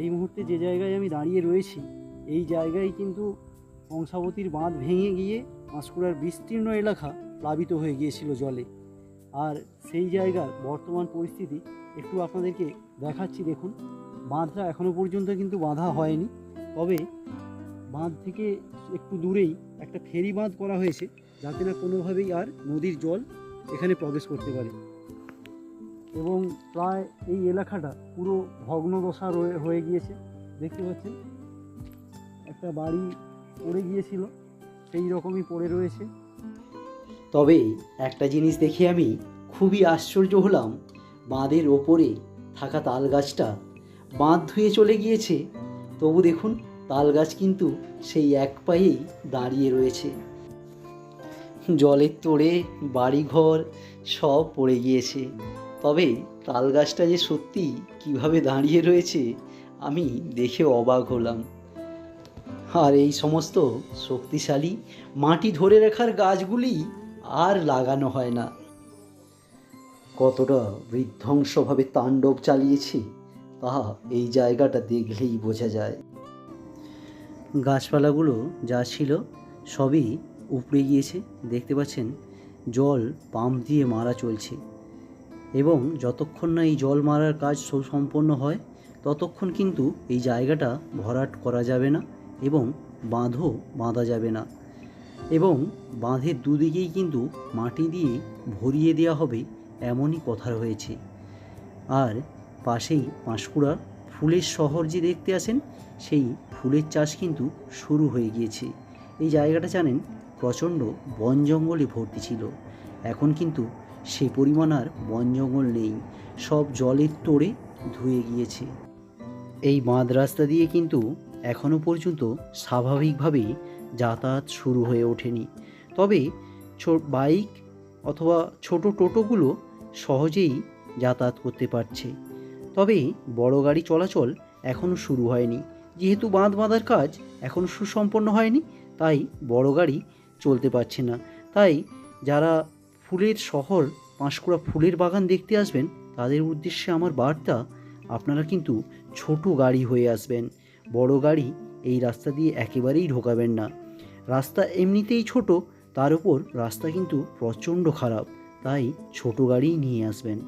এই মুহূর্তে যে জায়গায় আমি দাঁড়িয়ে রয়েছি, এই জায়গায় কিন্তু কংসাবতীর বাঁধ ভেঙে গিয়ে পাঁশকুড়ার বিস্তীর্ণ এলাকা প্লাবিত হয়ে গিয়েছিল জলে। আর সেই জায়গার বর্তমান পরিস্থিতি একটু আপনাদেরকে দেখাচ্ছি, দেখুন। বাঁধটা এখনও পর্যন্ত কিন্তু বাঁধা হয়নি। তবে বাঁধ থেকে একটু দূরেই একটা ফেরি বাঁধ করা হয়েছে, যাতে না কোনোভাবেই আর নদীর জল এখানে প্রবেশ করতে পারে। এবং প্রায় এই এলাকাটা পুরো ভগ্নদশা হয়ে গিয়েছে। দেখতে পাচ্ছেন, একটা বাড়ি পড়ে গিয়েছিল, সেই রকমই পড়ে রয়েছে। তবে একটা জিনিস দেখে আমি খুবই আশ্চর্য হলাম। বাঁধের ওপরে থাকা তাল গাছটা বাঁধ ধুয়ে চলে গিয়েছে। তবু দেখুন তাল গাছ কিন্তু সেই এক পায়েই দাঁড়িয়ে রয়েছে। জলের তোড়ে, বাড়িঘর সব পড়ে গিয়েছে। তবে তাল গাছটা যে সত্যি কীভাবে দাঁড়িয়ে রয়েছে, আমি দেখে অবাক হলাম। আর এই সমস্ত শক্তিশালী মাটি ধরে রাখার গাছগুলি আর লাগানো হয় না। কতটা বিধ্বংসভাবে তাণ্ডব চালিয়েছে তাহা এই জায়গাটা দেখলেই বোঝা যায়। গাছপালাগুলো যা ছিল সবই উপড়ে গিয়েছে, দেখতে পাচ্ছেন? জল পাম্প দিয়ে মারা চলছে। এবং যতক্ষণ না এই জল মারার কাজ সুসম্পন্ন হয়, ততক্ষণ কিন্তু এই জায়গাটা ভরাট করা যাবে না এবং বাঁধও বাঁধা যাবে না। এবং বাঁধের দুদিকেই কিন্তু মাটি দিয়ে ভরিয়ে দেওয়া হবে এমনই কথা রয়েছে। আর পাশেই পাঁশকুড়া ফুলের শহর যে দেখতে আসেন সেই ফুলের চাষ কিন্তু শুরু হয়ে গিয়েছে। এই জায়গাটা জানেন, প্রচণ্ড বন জঙ্গলে ভর্তি ছিল। এখন কিন্তু সে পরিমাণ আর বন জঙ্গল নেই, সব জলের তোড়ে ধুয়ে গিয়েছে। এই বাঁধ রাস্তা দিয়ে কিন্তু এখনও পর্যন্ত স্বাভাবিকভাবেই যাতায়াত শুরু হয়ে ওঠেনি। তবে বাইক অথবা ছোট টোটোগুলো সহজেই যাতায়াত করতে পারছে। তবে বড় গাড়ি চলাচল এখনও শুরু হয়নি। যেহেতু বাঁধ বাঁধার কাজ এখনও সুসম্পন্ন হয়নি, তাই বড় গাড়ি চলতে পারছে না। তাই যারা ফুলের শহর পাঁশকুড়া ফুলের বাগান দেখতে আসবেন, তাদের উদ্দেশ্যে আমার বার্তা, আপনারা কিন্তু ছোট গাড়ি হয়ে আসবেন। বড় গাড়ি এই রাস্তা দিয়ে একেবারেই ঢোকাবেন না। রাস্তা এমনিতেই ছোট, তার উপর রাস্তা কিন্তু প্রচণ্ড খারাপ, তাই ছোট গাড়ি নিয়ে আসবেন।